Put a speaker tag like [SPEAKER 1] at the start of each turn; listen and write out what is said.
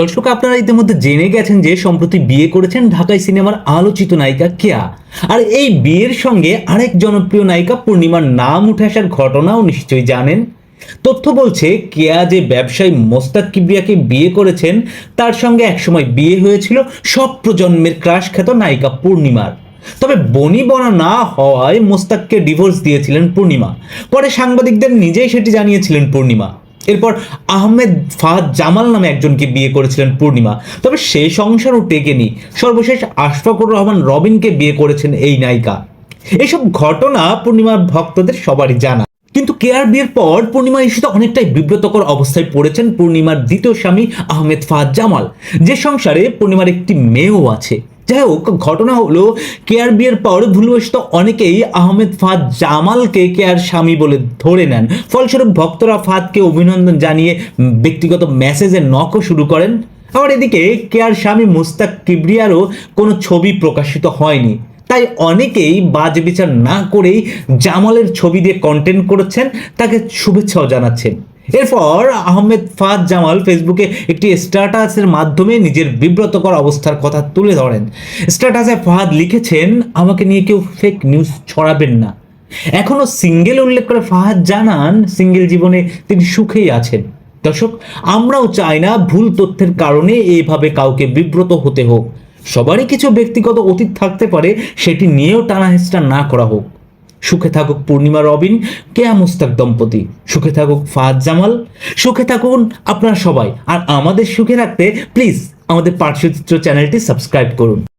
[SPEAKER 1] দর্শক, আপনারা ইতিমধ্যে জেনে গেছেন যে সম্প্রতি বিয়ে করেছেন ঢাকাই সিনেমার আলোচিত নায়িকা কেয়া। আর এই বিয়ের সঙ্গে আরেক জনপ্রিয় নায়িকা পূর্ণিমার নাম উঠে আসার ঘটনাও নিশ্চয়ই জানেন। তথ্য বলছে, কেয়া যে ব্যবসায়ী মোস্তাক কিবরিয়াকে বিয়ে করেছেন, তার সঙ্গে একসময় বিয়ে হয়েছিল সব প্রজন্মের ক্রাশ খ্যাত নায়িকা পূর্ণিমার। তবে বনি বনা না হওয়ায় মোস্তাককে ডিভোর্স দিয়েছিলেন পূর্ণিমা। পরে সাংবাদিকদের নিজেই সেটি জানিয়েছিলেন পূর্ণিমা। এরপর আহমেদ ফাহাদ জামাল নামে একজনকে বিয়ে করেছিলেন পূর্ণিমা। তবে সেই সংসারও টেকেনি। সর্বশেষ আশফাকুর রহমান রবিনকে বিয়ে করেছেন এই নায়িকা। এসব ঘটনা পূর্ণিমার ভক্তদের সবারই জানা। কিন্তু কেয়ার বিয়ের পর পূর্ণিমা ইস্যুতে অনেকটাই বিব্রতকর অবস্থায় পড়েছেন পূর্ণিমার দ্বিতীয় স্বামী আহমেদ ফাহাদ জামাল। যে সংসারে পূর্ণিমার একটি মেয়েও আছে। যাই হোক ঘটনা হলো কেয়ার বিয়ের পর ভুলবশত অনেকেই আহমেদ ফাদ জামালকে কেয়ার স্বামী বলে ধরে নেন। ফলস্বরূপ, ভক্তরা ফাদকে অভিনন্দন জানিয়ে ব্যক্তিগত মেসেজে নকও শুরু করেন। আবার এদিকে কেয়ার স্বামী মুস্তাক কিবরিয়ারও কোনো ছবি প্রকাশিত হয়নি। তাই অনেকেই বাজ বিচার না করেই জামালের ছবি দিয়ে কন্টেন্ট করেছেন, তাকে শুভেচ্ছাও জানাচ্ছেন। এরপর আহমেদ ফাদ জামাল ফেসবুকে একটি স্ট্যাটাসের মাধ্যমে নিজের বিব্রতকর অবস্থার কথা তুলে ধরেন। স্ট্যাটাসে ফাহাদ লিখেছেন, আমাকে নিয়ে কেউ ফেক নিউজ ছড়াবেন না। এখনও সিঙ্গেল উল্লেখ করে ফাহাদ জানান সিঙ্গেল জীবনে তিনি সুখেই আছেন। দর্শক, আমরাও চাই না ভুল তথ্যের কারণে এইভাবে কাউকে বিব্রত হতে হোক। সবারই কিছু ব্যক্তিগত অতীত থাকতে পারে, সেটি নিয়েও টানাহেস্টা না করা হোক। সুখে থাকুক পূর্ণিমা রবিন কেয়া মুস্তাক দম্পতি? সুখে থাকুক ফাহাদ জামাল, সুখে থাকুন আপনারা সবাই। আর আমাদের সুখে রাখতে প্লিজ আমাদের পার্শ্বচিত্র চ্যানেলটি সাবস্ক্রাইব করুন।